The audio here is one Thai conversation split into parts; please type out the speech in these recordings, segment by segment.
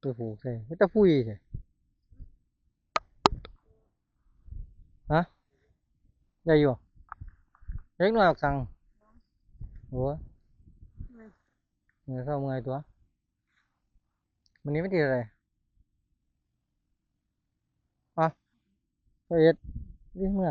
ไปผูกใช่ไม่ต้องพุยใช่ฮะได้อยู่เล็กน้อยออกสั่งโอ้ยเงินเข้าเมื่อยตัววันนี้ไม่ดีอะไรอะไปเอ็ดวิ่งเมื่อ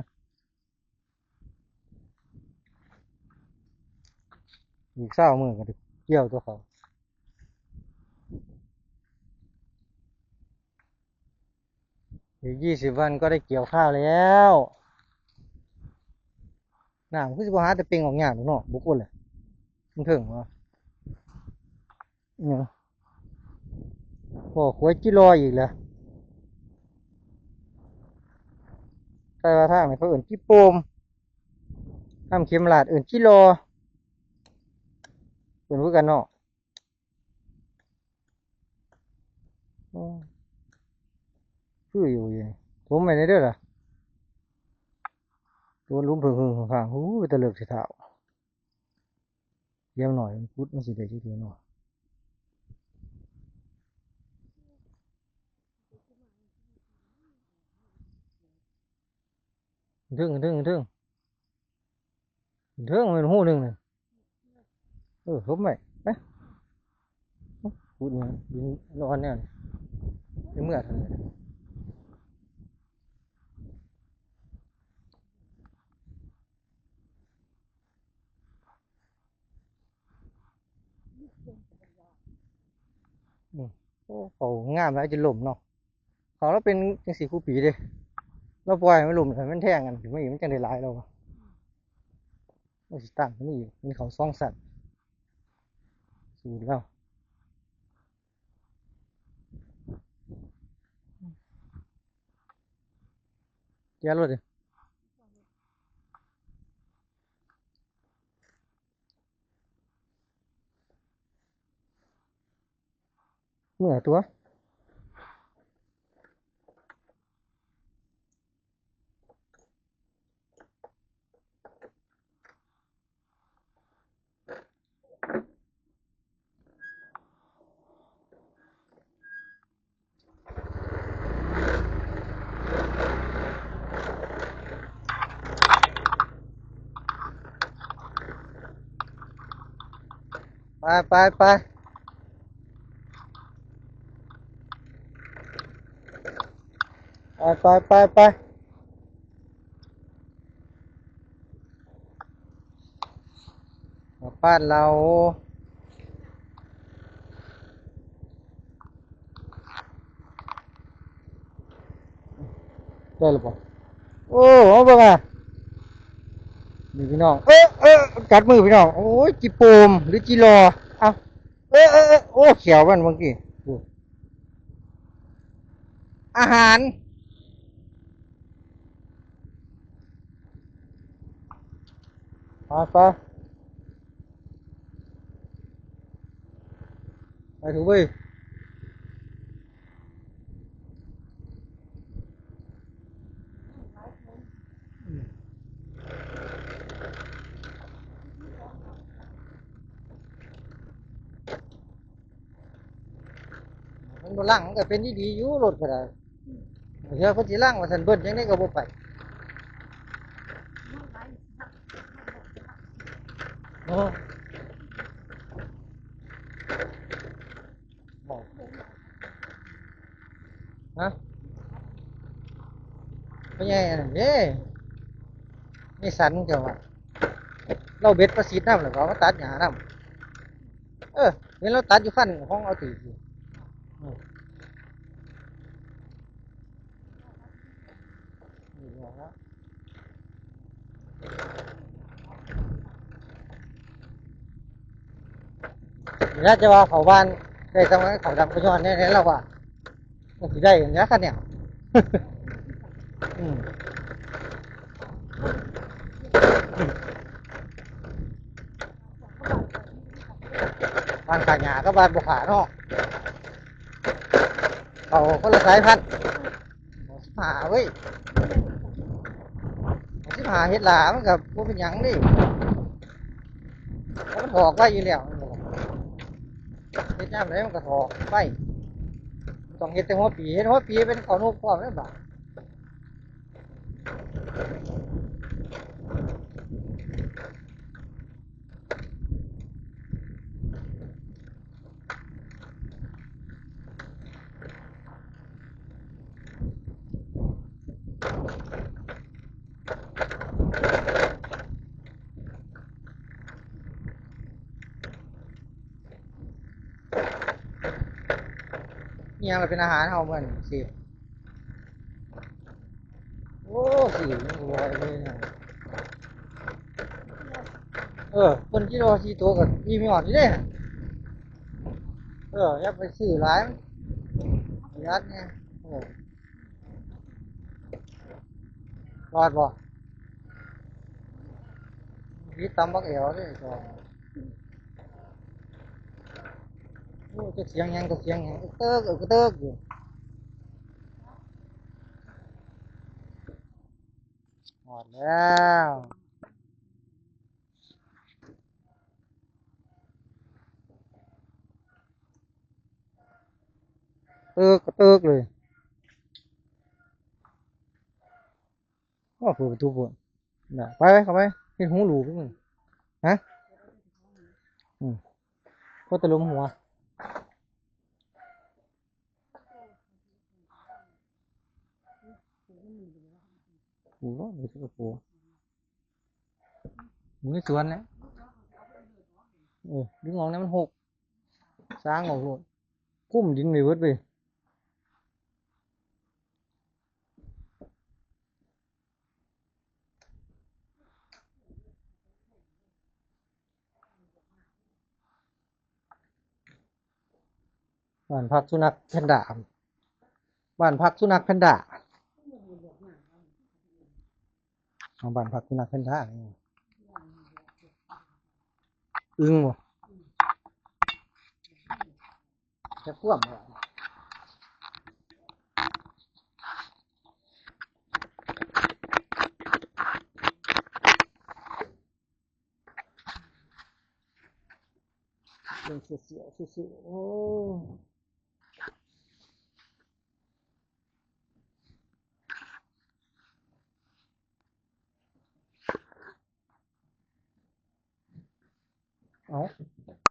อีกยี่สิบวันก็ได้เกี่ยวข้าวแล้วน้ำคือสิบหาแต่เป่งออกหยาดเนาะบุกคนเลยมันถึงวะเนี่ยโอ้ขวยจิรออีกแล้วใช่ว่าทางไหนเขาเอื่นจิโปมทำเข็มหลาดเอื่นจิรอเอื่นพูดกันเนาะอืม คืออยู่ยังผมไม่ได้เด้อล่ะตัวลุ้มเพิ่งๆข้างหูไปตะเลิกสิเท้าเยี่ยมหน่อยพุดมันสิได้ชื่อเดียวหน่อยถึงถึงถึงถึงมันหูหนึ่งน่ะเออผมไม่ไปพูดเนี่ยยิงนอนเนี่ยเมื่อทันเลย โอ้เขางามแล้วจะหล่มเนาะเขาเราเป็นจังสีคู่ปีเด้เราปล่อยมันหล่มให้มันแท่งกันถึงไม่อีกมันจังได้หลายเราอะมันสิตั้งไมันอีกมันเขาซ่องสัตว์สูดแล้วเจ้ารถดิเมื่อ ตัวไปไป ไปไปไปไปปมาบ้านเราได้หรือเปล่าโอ้โหเบิ่งอะนี่พี่น้อง เอ๊ะเอ๊ะกัดมือพี่น้อง โอ้ยจีโปมหรือจีรอเอาเอ๊ะเอ๊ะเอ๊ะโอ้เขียวมันเมื่อกี้อาหาร ไปไปไปถูกไปมันบ่ล่างก็เป็นดีๆอยู่รถก็ได้เดี๋ยวเขาสิล่างมาสันเบิ้ลยังได้ก็บ่ไปโอ้ บอกฮะไม่ใช่อันนั้นเด้นี่สันเจ้าว่าเราเบ็ดประสิทธิ์น้ำหรือเปล่ามาตัดหญ้าน้ำเออเห็นเราตัดอยู่ฟันห้องเอาตีอยู่นี่บอกว่า น่าจะว่าเขาบ้านได้ทำไมเขาดำกระยอนแน่ๆแล้วว่ามันสิได้อย่างนี้กันเนี่ยอืมบ้านขาหยาก็บ้านบุขาเนาะเขาคนละสายพันธุ์สิบหาเว้ยสิบหาเฮ็ดหลามันกับพวกเป็นหยังนี่มันถอกไว้อยู่แล้ว เฮ็ดย่ำไหนมันก็ถอกไปต้องเห็ดแต่หัวปีเห็ดหัวปีเป็นเขานกพร้อมแล้วบ่าท ยังเป็นอาหารเฮาเหมือนสิโอ้สีมัวยเลยนะเออคนที่รอสีตัวกับอีมีออดนี่เด้เออยับไปซื้อร้านยัดเนี่ยเออรอดบ่พี่ตำบักเอวเลยจอ้ จะเสียงยังก็เสียงยังเติกเออก็เติกอยู่หมดแล้วเติกก็เติกเลยก็เปิดประตูปวดน่ะไปไปเข้าไปเห็นหูหลูขึ้นมึงฮะอืมก็ตะลุมหัว หูร้อนเลยสักปูอยู่ในสวนนะเออดึงออกนะมันหกสร้าง ออกโลดกุ้มดินไปเบิดไปบ้านพักนัขแพนด้าบ้านพักสุนัขแพนด้าเอาบ้านพักสุนัขแพนด้าอึ้งบ่จะพ่วงบ่เป็นเสียวเสียวโอ้ เอา